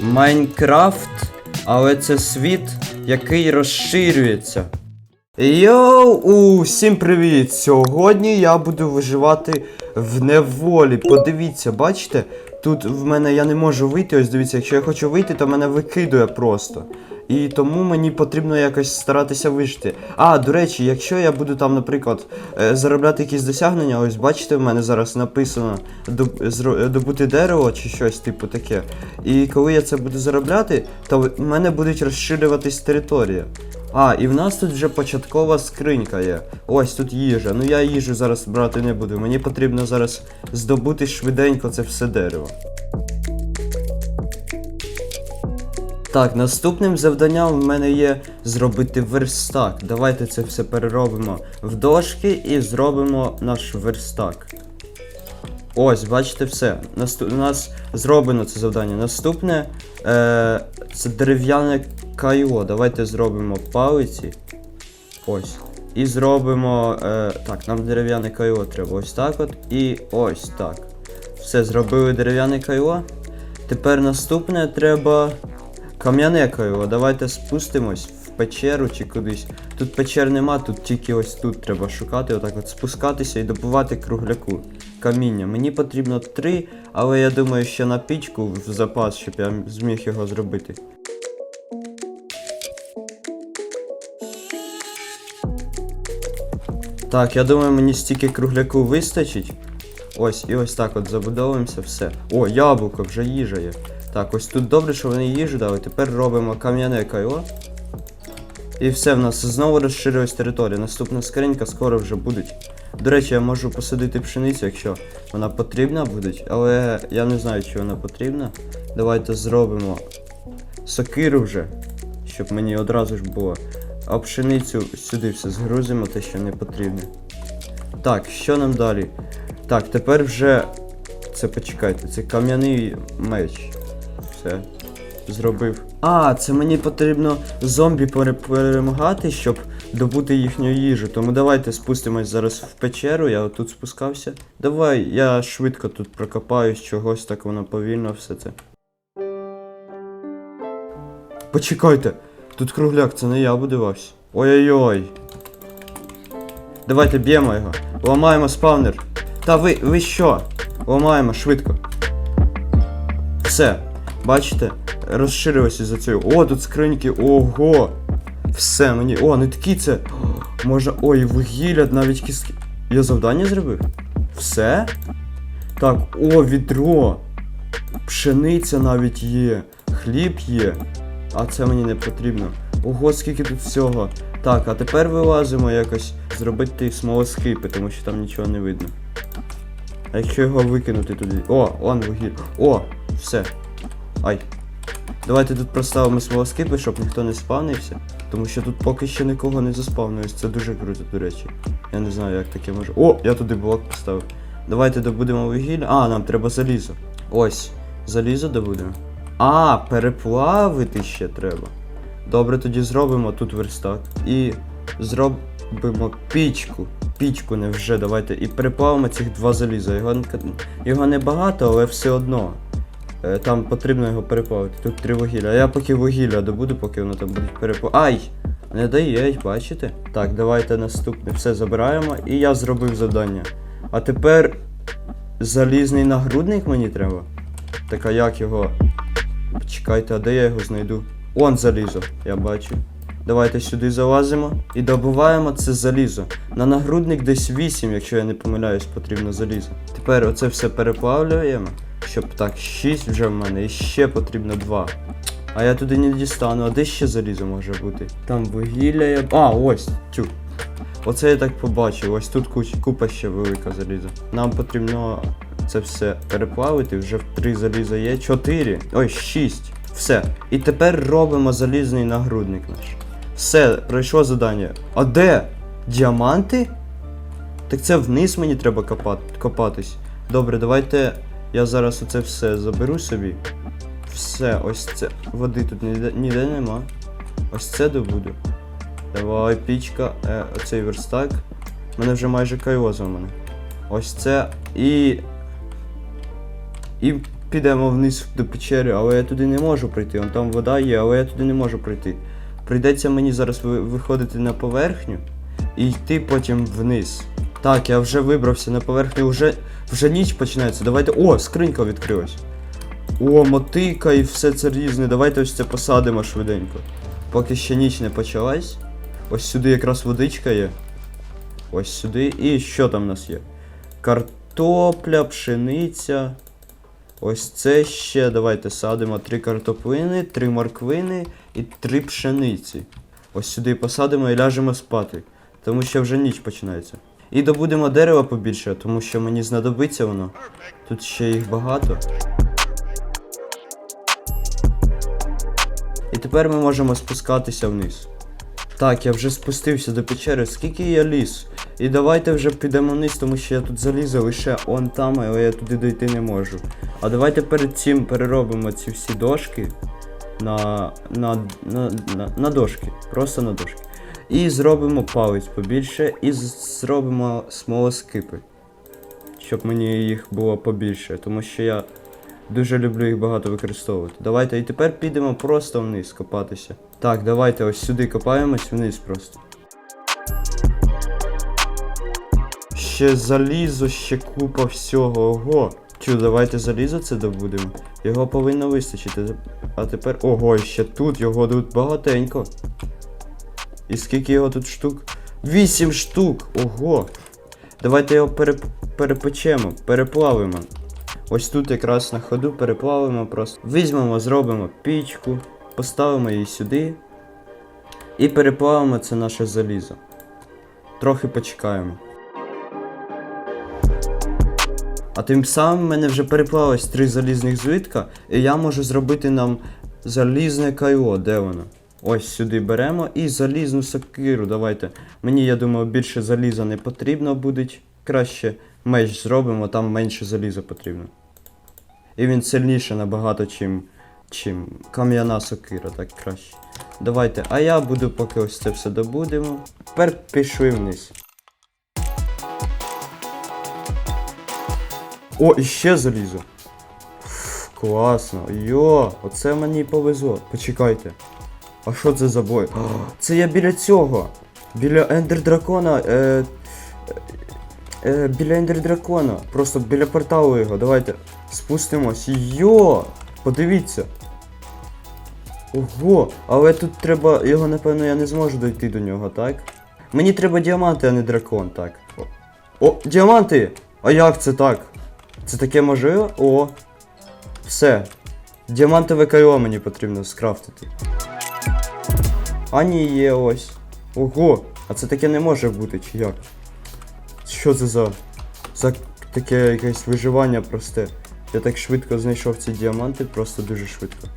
Майнкрафт, але це світ, який розширюється. Йоу, усім привіт! Сьогодні я буду виживати в неволі. Подивіться, бачите? Тут в мене я не можу вийти. Ось дивіться, якщо я хочу вийти, то мене викидує просто. І тому мені потрібно якось старатися вижити. А, до речі, якщо я буду там, наприклад, е, заробляти якісь досягнення, ось бачите, в мене зараз написано добути дерево чи щось типу таке. І коли я це буду заробляти, то в мене будуть розширюватись територія. А, і в нас тут вже початкова скринька є. Ось тут їжа. Ну я їжу зараз брати не буду. Мені потрібно зараз здобути швиденько це все дерево. Так, наступним завданням в мене є зробити верстак. Давайте це все переробимо в дошки і зробимо наш верстак. Ось, бачите, все. Наступ... У нас зроблено це завдання. Наступне е... це дерев'яне кайло. Давайте зробимо палиці. Ось. І зробимо. Е... Так, нам дерев'яне кайло треба. Ось так от. І ось так. Все, зробили дерев'яне кайло. Тепер наступне треба. Кам'яне кайло. Давайте спустимось в печеру чи кудись. Тут печер нема, тут тільки ось тут треба шукати, отак от спускатися і добувати кругляку. Каміння. Мені потрібно три, але я думаю, ще на пічку в запас, щоб я зміг його зробити. Так, я думаю, мені стільки кругляку вистачить. Ось, і ось так от забудовуємося, все. О, яблуко, вже їжа є. Так, ось тут добре, що вони їжу дали. Тепер робимо кам'яне кайло. І все, в нас знову розширилась територія. Наступна скринька скоро вже будуть. До речі, я можу посадити пшеницю, якщо вона потрібна буде, але я не знаю, чи вона потрібна. Давайте зробимо сокиру вже, щоб мені одразу ж було. А пшеницю сюди все згрузимо, те, що не потрібне. Так, що нам далі? Так, тепер вже. Це почекайте, це кам'яний меч. Все. Зробив. А, це мені потрібно зомбі перемагати, щоб добути їхню їжу. Тому давайте спустимось зараз в печеру, я отут спускався. Давай, я швидко тут прокопаюсь чогось, так воно повільно все це. Почекайте, тут кругляк, це не я будувався. Ой-ой-ой. Давайте б'ємо його. Ламаємо спавнер. Та ви, ви що? Ламаємо швидко. Все. Бачите? Розширилося за цього. О, тут скриньки. Ого! Все, мені. О, не такі це. Можна. Ой, вугілля, навіть кіски. Я завдання зробив? Все? Так, о, відро. Пшениця навіть є. Хліб є. А це мені не потрібно. Ого, скільки тут всього. Так, а тепер вилазимо якось зробити смолоскипи, тому що там нічого не видно. А якщо його викинути туди. О, он вугіль. О, все. Ай. Давайте тут проставимо смолоскипи, щоб ніхто не спавнився. Тому що тут поки що нікого не заспавнилось. Це дуже круто, до речі. Я не знаю, як таке може. О, я туди блок поставив. Давайте добудемо вугілля. А, нам треба залізо. Ось. Залізо добудемо. А, переплавити ще треба. Добре, тоді зробимо тут верстак. І зробимо пічку. Пічку не вже давайте. І переплавимо цих два заліза. Його, його не багато, але все одно. Е, Там потрібно його переплавити. Тут три вугілля. А я поки вугілля добуду, поки воно там буде переплавити. Ай! Не дає, бачите? Так, давайте наступне. Все забираємо. І я зробив завдання. А тепер залізний нагрудник мені треба. Так а як його. Почекайте, а де я його знайду? Он залізо, я бачу. Давайте сюди залазимо і добуваємо це залізо. На нагрудник десь 8, якщо я не помиляюсь, потрібно залізо. Тепер оце все переплавлюємо, щоб так, 6 вже в мене, і ще потрібно 2. А я туди не дістану, а де ще залізо може бути? Там вугілля я. А, ось, тю. Оце я так побачив, ось тут купа ще велика заліза. Нам потрібно це все переплавити, вже в 3 заліза є. 4. Ой, 6. Все. І тепер робимо залізний нагрудник наш. Все, пройшло завдання. А де? Діаманти? Так це вниз мені треба копатись. Добре, давайте я зараз оце все заберу собі. Все, ось це. Води тут ніде, ніде нема. Ось це добуду. Давай, пічка, е, оцей верстак. У мене вже майже кайло мене. Ось це. І. І підемо вниз до печери, але я туди не можу прийти. Вон там вода є, але я туди не можу прийти. Прийдеться мені зараз виходити на поверхню і йти потім вниз. Так, я вже вибрався на поверхню, вже, вже ніч починається. Давайте. О, скринька відкрилась. О, мотика і все це різне. Давайте ось це посадимо швиденько. Поки ще ніч не почалась. Ось сюди якраз водичка є. Ось сюди. І що там у нас є? Картопля, пшениця. Ось це ще. Давайте садимо три картоплини, три морквини і три пшениці. Ось сюди посадимо і ляжемо спати. Тому що вже ніч починається. І добудемо дерева побільше, тому що мені знадобиться воно. Тут ще їх багато. І тепер ми можемо спускатися вниз. Так, я вже спустився до печери, скільки я ліз. І давайте вже підемо вниз, тому що я тут залізу лише он там, але я туди дойти не можу. А давайте перед цим переробимо ці всі дошки на, на, на, на, на дошки. Просто на дошки. І зробимо палець побільше, і зробимо смолоскипи. Щоб мені їх було побільше, тому що я дуже люблю їх багато використовувати. Давайте і тепер підемо просто вниз копатися. Так, давайте ось сюди копаємось вниз просто. Ще залізо, ще купа всього. Ого. Чу, давайте залізо це добудемо. Його повинно вистачити. А тепер. Ого, ще тут, його тут багатенько. І скільки його тут штук? Вісім штук! Ого! Давайте його переп... перепечемо, переплавимо. Ось тут якраз на ходу переплавимо просто. Візьмемо, зробимо пічку, поставимо її сюди. І переплавимо це наше залізо. Трохи почекаємо. А тим самим в мене вже переплавилось три залізних злитка, і я можу зробити нам залізне кайло. Де воно? Ось сюди беремо і залізну сокиру. Давайте. Мені, я думаю, більше заліза не потрібно буде. Краще меч зробимо, там менше заліза потрібно. І він сильніше набагато, чим, чим кам'яна сокира, так краще. Давайте, а я буду поки ось це все добудемо. Тепер пішли вниз. О, і ще залізо. Класно. Йо, оце мені повезло. Почекайте. А що це за бой? О, це я біля цього. Біля Ендер Дракона. Е, е, е, біля Ендер Дракона. Просто біля порталу його. Давайте спустимось. Йо! Подивіться. Ого, але тут треба. Його, напевно, я не зможу дойти до нього, так? Мені треба діаманти, а не дракон, так. О, О діаманти! А як це так? Це таке можливо? О. Все. Діамантове кайло мені потрібно скрафтити. А ні, є ось. Ого! А це таке не може бути, чи як? Що це за. за таке якесь виживання просте? Я так швидко знайшов ці діаманти, просто дуже швидко.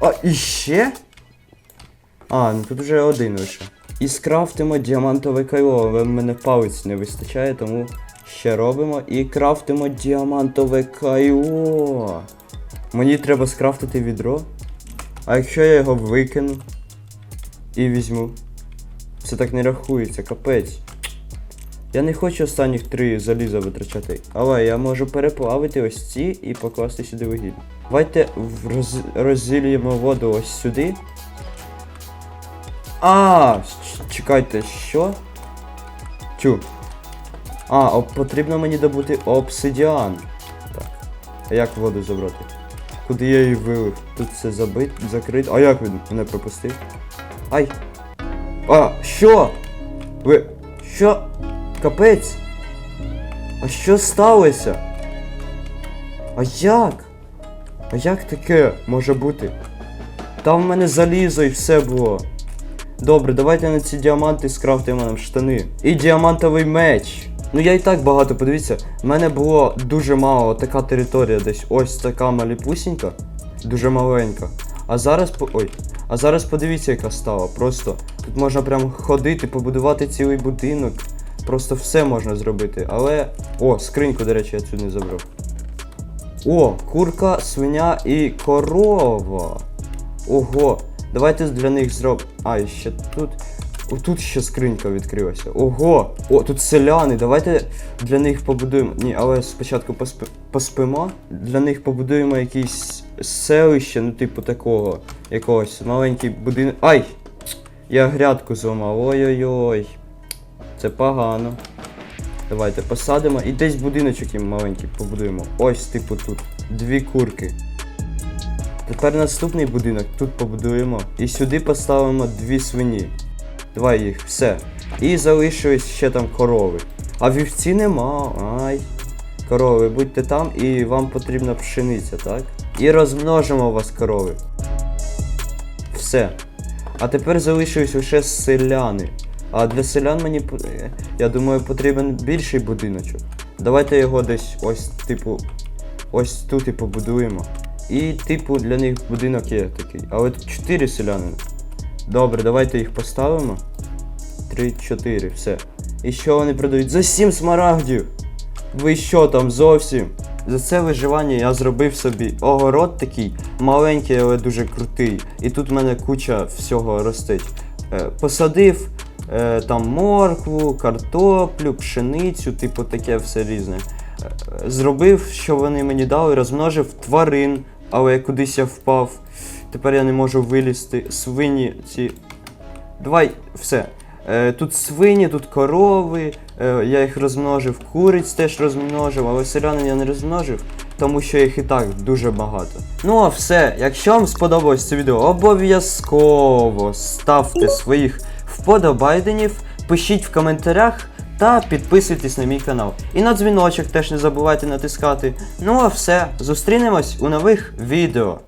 А, іще? А, ну тут вже один лише. І скрафтимо діамантове кайло, в мене палець не вистачає, тому ще робимо і крафтимо діамантове кайло. Мені треба скрафтити відро. А якщо я його викину і візьму. Це так не рахується, капець. Я не хочу останніх три заліза витрачати, але я можу переплавити ось ці і покласти сюди вугілля. Давайте роз... розіліємо воду ось сюди. А, чекайте, що? Чу. А, о, потрібно мені добути обсидіан. Так. А як воду забрати? Куди я її вилив? Тут все забит, закрито. А як він мене пропустив? Ай! А, що? Ви. Що? Капець? А що сталося? А як? А як таке може бути? Там в мене залізо і все було. Добре, давайте на ці діаманти скрафтимо нам штани. І діамантовий меч. Ну я і так багато, подивіться, в мене було дуже мало така територія десь ось така маліпусінька, дуже маленька. А зараз по. ой. А зараз подивіться, яка стала. Просто тут можна прям ходити, побудувати цілий будинок. Просто все можна зробити. Але. О, скриньку, до речі, я цю не забрав. О, курка, свиня і корова. Ого. Давайте для них зробимо. А, і ще тут Тут ще скринька відкрилася. Ого! О, тут селяни. Давайте для них побудуємо. Ні, але спочатку поспи... поспимо. Для них побудуємо якісь селище, ну, типу такого. Якогось маленький будинок. Ай! Я грядку зламав. Ой-ой-ой. Це погано. Давайте посадимо і десь будиночок їм маленький побудуємо. Ось, типу, тут. Дві курки. Тепер наступний будинок тут побудуємо. І сюди поставимо дві свині. Давай їх, все. І залишились ще там корови. А вівці нема. Ай. Корови, будьте там і вам потрібна пшениця, так? І розмножимо вас корови. Все. А тепер залишились лише селяни. А для селян мені, я думаю, потрібен більший будиночок. Давайте його десь ось, типу, ось тут і побудуємо. І, типу, для них будинок є такий. Але тут 4 селяни. Добре, давайте їх поставимо. 3-4, все. І що вони продають? За 7 смарагдів! Ви що там зовсім? За це виживання я зробив собі огород такий маленький, але дуже крутий. І тут в мене куча всього ростить. Е, посадив е, там моркву, картоплю, пшеницю, типу таке все різне. Е, зробив, що вони мені дали, розмножив тварин, але кудись я впав. Тепер я не можу вилізти. Свині ці. Давай, все. Е, тут свині, тут корови, е, я їх розмножив, куриць теж розмножив, але селянин я не розмножив, тому що їх і так дуже багато. Ну а все, якщо вам сподобалось це відео, обов'язково ставте своїх вподобайденів, пишіть в коментарях та підписуйтесь на мій канал. І на дзвіночок теж не забувайте натискати. Ну а все, зустрінемось у нових відео.